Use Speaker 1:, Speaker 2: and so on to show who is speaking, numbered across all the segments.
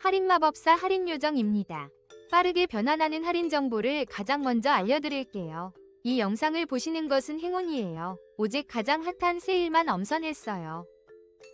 Speaker 1: 할인마법사 할인요정입니다. 빠르게 변환하는 할인 정보를 가장 먼저 알려드릴게요. 이 영상을 보시는 것은 행운이에요. 오직 가장 핫한 세일만 엄선했어요.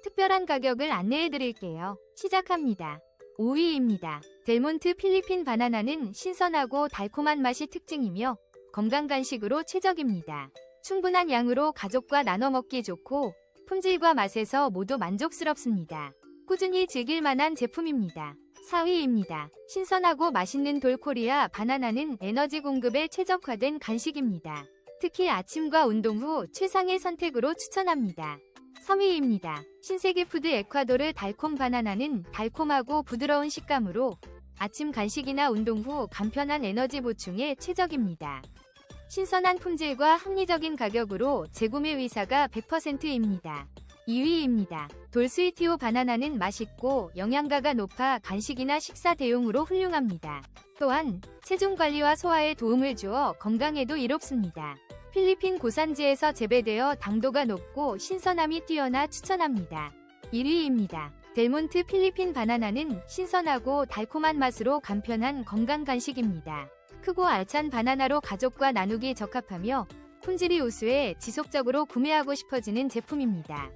Speaker 1: 특별한 가격을 안내해드릴게요. 시작합니다. 5위입니다. 델몬트 필리핀 바나나는 신선하고 달콤한 맛이 특징이며 건강 간식으로 최적입니다. 충분한 양으로 가족과 나눠 먹기 좋고 품질과 맛에서 모두 만족스럽습니다. 꾸준히 즐길 만한 제품입니다. 4위입니다. 신선하고 맛있는 돌코리아 바나나는 에너지 공급에 최적화된 간식입니다. 특히 아침과 운동 후 최상의 선택으로 추천합니다. 3위입니다. 신세계 푸드 에콰도르 달콤 바나나는 달콤하고 부드러운 식감으로 아침 간식이나 운동 후 간편한 에너지 보충에 최적입니다. 신선한 품질과 합리적인 가격으로 재구매 의사가 100%입니다. 2위입니다. 돌스위티오 바나나는 맛있고 영양가가 높아 간식이나 식사 대용으로 훌륭합니다. 또한 체중 관리와 소화에 도움을 주어 건강에도 이롭습니다. 필리핀 고산지에서 재배되어 당도가 높고 신선함이 뛰어나 추천합니다. 1위입니다. 델몬트 필리핀 바나나는 신선하고 달콤한 맛으로 간편한 건강 간식입니다. 크고 알찬 바나나로 가족과 나누기 적합하며 품질이 우수해 지속적으로 구매하고 싶어지는 제품입니다.